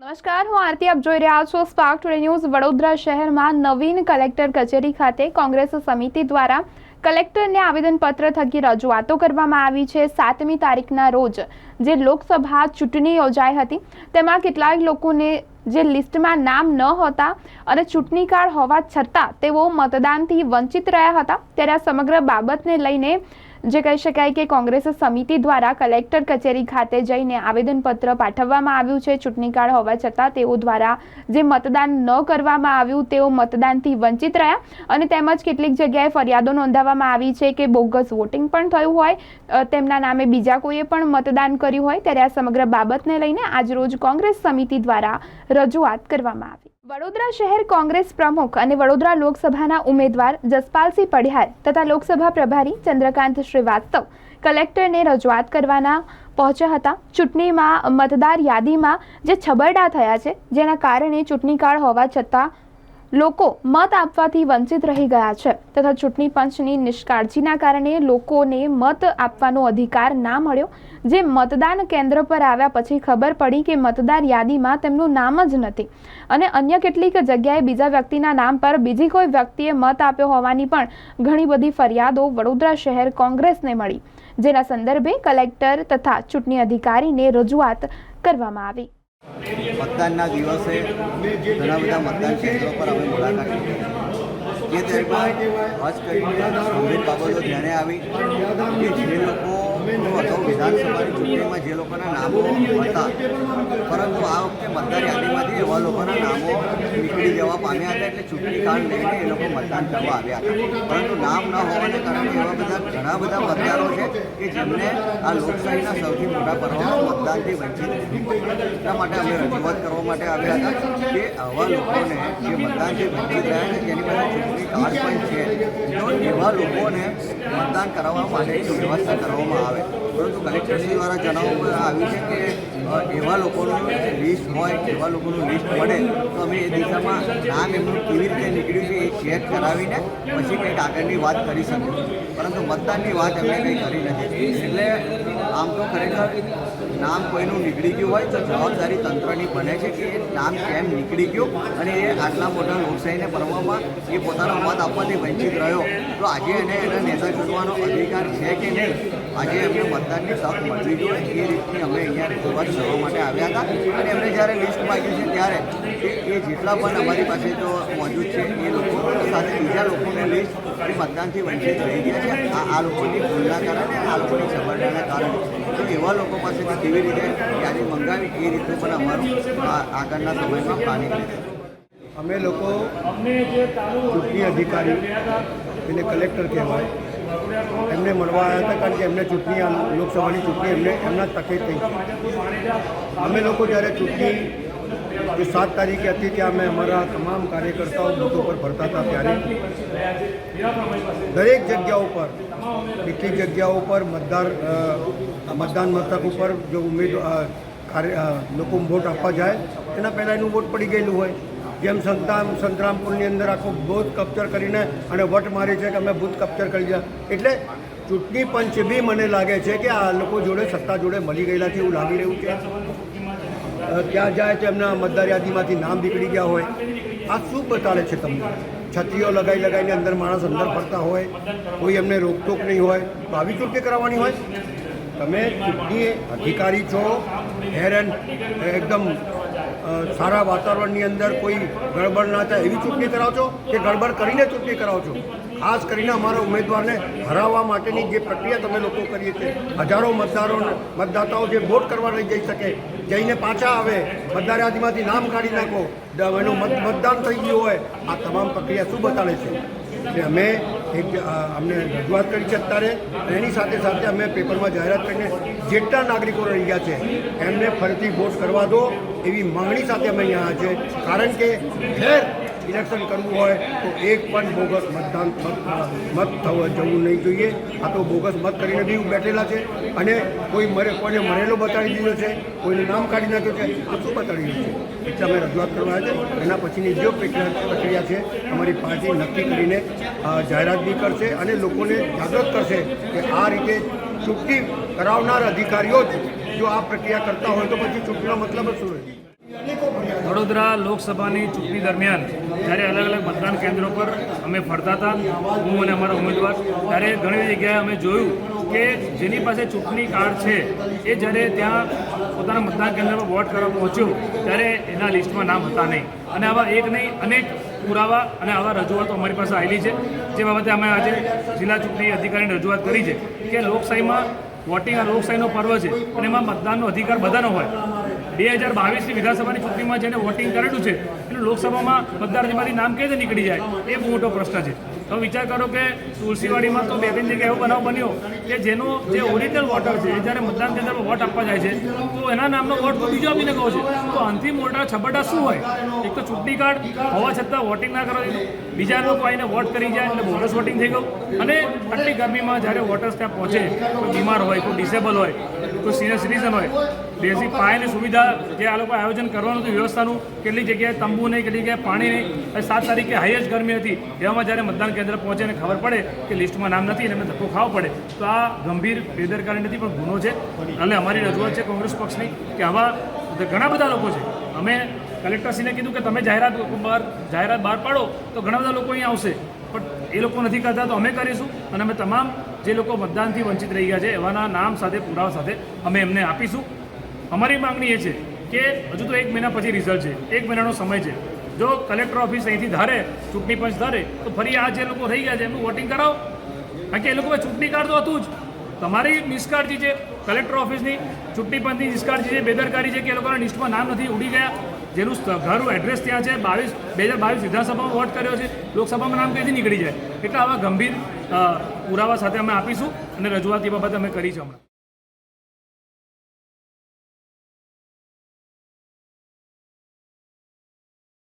નમસ્કાર, હું આરતી. આપ જોઈ રહ્યા છો સ્પાર્ક ટુડે ન્યૂઝ વડોદરા શહેરમાં નવીન કલેક્ટર કચેરી ખાતે કોંગ્રેસ સમિતિ દ્વારા કલેક્ટરને આવેદનપત્ર થકી રજૂઆતો કરવામાં આવી છે સાતમી તારીખના રોજ. જે લોકસભા ચૂંટણી યોજાઈ હતી, તેમાં કેટલાક લોકોને જે લિસ્ટમાં નામ ન હતા અને ચૂંટણી કાર્ડ હોવા છતાં તેઓ મતદાનથી વંચિત રહ્યા હતા. ત્યારે આ સમગ્ર બાબતને લઈને જે કહી શકાય કે કોંગ્રેસ સમિતિ દ્વારા કલેક્ટર કચેરી ખાતે જઈને આવેદનપત્ર પાઠવવામાં આવ્યું છે. ચૂંટણી કાળ હોવા છતાં તેઓ દ્વારા જે મતદાન ન કરવામાં આવ્યું, તેઓ મતદાનથી વંચિત રહ્યા અને તેમજ કેટલીક જગ્યાએ ફરિયાદો નોંધાવવામાં આવી છે કે બોગસ વોટિંગ પણ થયું હોય. તેમના નામે બીજા કોઈએ પણ મતદાન કર્યું હોય ત્યારે આ સમગ્ર બાબતને લઈને આજરોજ કોંગ્રેસ સમિતિ દ્વારા રજૂઆત કરવામાં આવી. વડોદરા શહેર કોંગ્રેસ પ્રમુખ અને વડોદરા લોકસભાના ઉમેદવાર જસપાલસિંહ પઢિયાર તથા લોકસભા પ્રભારી ચંદ્રકાંત શ્રીવાસ્તવ કલેક્ટરને રજૂઆત કરવાના પહોંચ્યા હતા. ચૂંટણીમાં મતદાર યાદીમાં જે છબરડા થયા છે, જેના કારણે ચૂંટણી કાળ હોવા છતાં લોકો મત આપવાથી વંચિત રહી ગયા છે તથા ચૂંટણી પંચની નિષ્કાળજીના કારણે લોકોને મત આપવાનો અધિકાર ના મળ્યો. જે મતદાન કેન્દ્ર પર આવ્યા પછી ખબર પડી કે મતદાર યાદીમાં તેમનું નામ જ નથી. અને અન્ય કેટલીક જગ્યાએ બીજા વ્યક્તિના નામ પર બીજી કોઈ વ્યક્તિએ મત આપ્યો હોવાની પણ ઘણી બધી ફરિયાદો વડોદરા શહેર કોંગ્રેસને મળી. જેના સંદર્ભે કલેક્ટર તથા ચૂંટણી અધિકારીને રજૂઆત કરવામાં આવી. મતદાનના દિવસે ઘણા બધા મતદાન કેન્દ્રો પર અમે મુલાકાત લીધી. જે દરમિયાન ખાસ કરીને ગંભીર બાબતો ધ્યાને આવી કે જે લોકો અગાઉ વિધાનસભાની ચૂંટણીમાં જે લોકોના નામો હતા પરંતુ આ વખતે મતદાર યાદીમાંથી એવા લોકોના નામો નીકળી જવા પામ્યા હતા એટલે ચૂંટણી કાર્ડ લઈને એ લોકો મતદાન કરવા આવ્યા હતા. પરંતુ નામ ન હોવાને કારણે એવા બધા ઘણા બધા મતદારો છે કે જેમને આ લોકશાહીના સૌથી મોટા પર્વમાં મતદાનથી વંચિત એટલા માટે અમે રજૂઆત કરવા માટે આવ્યા હતા કે આવા લોકોને જે મતદાનથી વંચિત રહ્યા છે તેની પાસે ચૂંટણી કાર્ડ પણ છે, તો એવા લોકોને મતદાન કરાવવા માટેની વ્યવસ્થા કરવામાં આવે. પરંતુ કલેક્ટરશ્રી દ્વારા જણાવવામાં આવ્યું છે કે એવા લોકોનું લિસ્ટ હોય, એવા લોકોનું લિસ્ટ મળે, તો અમે એ દિશામાં નામ એમનું કેવી રીતે નીકળ્યું છે એ ચેક કરાવીને પછી કંઈક આગળની વાત કરી શકું પરંતુ મતદાનની વાત અમે કંઈ કરી નથી. એટલે આમ તો ખરેખર નામ કોઈનું નીકળી ગયું હોય, તો જવાબદારી તંત્રની બને છે કે નામ કેમ નીકળી ગયું અને એ આટલા મોટા લોકશાહીને પર્વમાં એ પોતાનો મત આપવાથી વંચિત રહ્યો. તો આજે એને એના નેતા ચૂંટવાનો અધિકાર છે કે નહીં? આજે એમને મતદાનની તક મળવી જોઈએ એ રીતની અમે અહીંયા રજૂઆત કરવા માટે આવ્યા હતા. અને એમને જ્યારે લિસ્ટ માગ્યું છે ત્યારે એ જેટલા પણ અમારી પાસે જો મોજૂદ છે, એ લોકો સાથે બીજા લોકોને લિસ્ટ એ મતદાનથી વંચિત રહી ગયા છે. આ આ લોકોની ભૂલના કારણે આ લોકોની સફળતાના કારણે. તો એવા લોકો પાસેથી કેવી રીતે યાદી મંગાવી, એ રીતે પણ અમારું આગળના સમયમાં પાણી અમે લોકો ચૂંટણી અધિકારી, એને કલેક્ટર કહેવાય. એમને મળવા આવ્યા હતા કારણ કે એમને ચૂંટણી લોકસભાની ચૂંટણી એમને એમના તકે થઈ. અમે લોકો જ્યારે ચૂંટણી જે સાત તારીખે હતી ત્યાં અમે અમારા તમામ કાર્યકર્તાઓ લોકો પર ફરતા હતા ત્યારે. દરેક જગ્યા ઉપર, કેટલીક જગ્યાઓ પર મતદાર મતદાન મથક ઉપર જો ઉમેદવાર કાર્ય લોકો વોટ આપવા જાય એના પહેલાં એનું વોટ પડી ગયેલું હોય. જેમ સંતામ સંતરામપુરની અંદર આખું ભૂત કપ્ચર કરીને અને વટ મારે છે કે અમે ભૂત કપ્ચર કરી ગયા. એટલે ચૂંટણી પંચ બી મને લાગે છે કે આ લોકો જોડે સત્તા જોડે મળી ગયેલા છે એવું લાગી રહ્યું છે. ત્યાં જાય તો એમના મતદાર યાદીમાંથી નામ નીકળી ગયા હોય. આ શું બતાવે છે તમને? છત્રીઓ લગાવી લગાવીને અંદર માણસ અંદર ફરતા હોય કોઈ એમને રોકટોક નહીં હોય તો આવી ચૂંટણી કરાવવાની હોય? તમે ચૂંટણી અધિકારી છો હેરન એકદમ અ, સારા વાતાવરણની અંદર કોઈ ગડબડ ના થાય એવી ચૂંટણી કરાવો છો કે ગડબડ કરીને ચૂંટણી કરાવો છો ખાસ કરીને અમારા ઉમેદવારને હરાવવા માટેની જે પ્રક્રિયા તમે લોકો કરીએ છીએ, હજારો મતદારો મતદાતાઓ જે વોટ કરવા લઈ જઈ શકે, જઈને પાછા આવે, મતદાર યાદીમાંથી નામ કાઢી નાખો એનું મત મતદાન થઈ ગયું હોય, આ તમામ પ્રક્રિયા શું બતાવે છે? એટલે અમે એક અમને રજૂઆત કરી છે અત્યારે. એની સાથે સાથે અમે પેપરમાં જાહેરાત કરીને જેટલા નાગરિકો રહી ગયા છે, એમને ફરીથી વોટ કરવા દો એવી માંગણી સાથે અમે અહીંયા છે કારણ કે ખેર ઇલેક્શન કરવું હોય તો એક પણ બોગસ મતદાન મત થવા જવું નહીં જોઈએ. આ તો બોગસ મત કરીને બી બેઠેલા છે. અને કોઈ મરે કોઈને મરેલો બતાડી દીધો છે, કોઈનું નામ કાઢી નાખ્યું છે, તો શું બતાડી દીધું છે? એટલે અમે રજૂઆત કરવા છે. એના પછીની જે પ્રક્રિયા પ્રક્રિયા છે, અમારી પાર્ટી નક્કી કરીને જાહેરાત બી કરશે અને લોકોને જાગૃત કરશે કે આ રીતે ચૂંટણી કરાવનાર અધિકારીઓ જ જો આ પ્રક્રિયા કરતા હોય તો પછી ચૂંટણીનો મતલબ જ શું રહે? વડોદરા લોકસભાની ચૂંટણી દરમિયાન જ્યારે અલગ અલગ મતદાન કેન્દ્રો પર અમે ફરતા હતા, હું અને અમારા ઉમેદવાર, ત્યારે ઘણી જગ્યાએ અમે જોયું કે જેની પાસે ચૂંટણી કાર્ડ છે, એ જ્યારે ત્યાં પોતાના મતદાન કેન્દ્ર પર વોટ કરવા પહોંચ્યો, ત્યારે એના લિસ્ટમાં નામ હતા નહીં. અને આવા એક નહીં, અનેક પુરાવા અને આવા રજૂઆતો અમારી પાસે આવેલી છે, જે બાબતે અમે આજે જિલ્લા ચૂંટણી અધિકારીને રજૂઆત કરી છે કે લોકશાહીમાં વોટિંગ આ લોકશાહીનો પર્વ છે અને એમાં મતદાનનો અધિકાર બધાનો હોય. બે હજાર બાવીસની વિધાનસભાની ચૂંટણીમાં જેને વોટિંગ કરેલું છે, એટલે લોકસભામાં મતદારજીમાંથી નામ કેવી નીકળી જાય, એ બહુ મોટો પ્રશ્ન છે. તો વિચાર કરો કે તુલસીવાડીમાં તો બે ત્રણ જગ્યાએ એવો બનાવ બન્યો કે જેનો જે ઓરિજિનલ વોટર છે જ્યારે મતદાન કેન્દ્રમાં વોટ આપવા જાય છે, તો એના નામનો વોટ તો બીજો આપીને કહો છે. તો અંતિમ મોટા છબટા શું હોય? એક તો ચૂંટણી કાર્ડ, હોવા છતાં વોટિંગ ના કરો બીજા લોકો આવીને વોટ કરી જાય, એટલે બોનસ વોટિંગ થઈ ગયું. અને આટલી ગરમીમાં જ્યારે વોટર્સ ત્યાં પહોંચે બીમાર હોય, કોઈ ડિસેબલ હોય કોઈ સિનિયર સિટીઝન હોય. બેઝિક પાયાની સુવિધા જે આ લોકો આયોજન કરવાનું હતું, વ્યવસ્થાનું, કેટલી જગ્યાએ તંબુ નહીં, કેટલી જગ્યાએ પાણી નહીં. સાત તારીખે હાઈએસ્ટ ગરમી હતી. એવામાં જ્યારે મતદાન કેન્દ્ર પહોંચે અને ખબર પડે કે લિસ્ટમાં નામ નથી અને એમને ધક્કો ખાવો પડે, તો આ ગંભીર બેદરકારી નથી પણ ગુનો છે. અને અમારી રજૂઆત છે કોંગ્રેસ પક્ષની કે આવા ઘણા બધા લોકો છે. અમે કલેક્ટરશ્રીને કીધું કે તમે જાહેરાત બહાર જાહેરાત બહાર પાડો, તો ઘણા બધા લોકો અહીંયા આવશે. એ લોકો નથી કરતા, તો અમે કરીશું. અને અમે તમામ જે લોકો મતદાનથી વંચિત રહી ગયા છે, એવાના નામ સાથે, પુરાવા સાથે અમે એમને આપીશું. અમારી માંગણી એ છે કે હજુ તો એક મહિના પછી રિઝલ્ટ છે. એક મહિનાનો સમય છે. જો કલેક્ટર ઓફિસ અહીંથી ધારે, ચૂંટણી પંચ ધારે, તો ફરી આ જે લોકો રહી ગયા છે, એમનું વોટિંગ કરાવો. કારણ કે એ લોકો ચૂંટણી કાર્ડ તો હતું જ. તમારી નિષ્કાળજી છે કલેક્ટર ઓફિસની ચૂંટણી પંચની નિષ્કાળજી છે, બેદરકારી છે કે એ લોકોના લિસ્ટમાં નામ નથી, ઉડી ગયા. જેનું ઘરનું એડ્રેસ ત્યાં છે, બાવીસ બે હજાર બાવીસ વિધાનસભામાં વોટ કર્યો છે, લોકસભામાં નામ કઈથી નીકળી જાય? એટલે આવા ગંભીર પુરાવા સાથે અમે આપીશું અને રજૂઆત એ બાબતે અમે કરી છે હમણાં.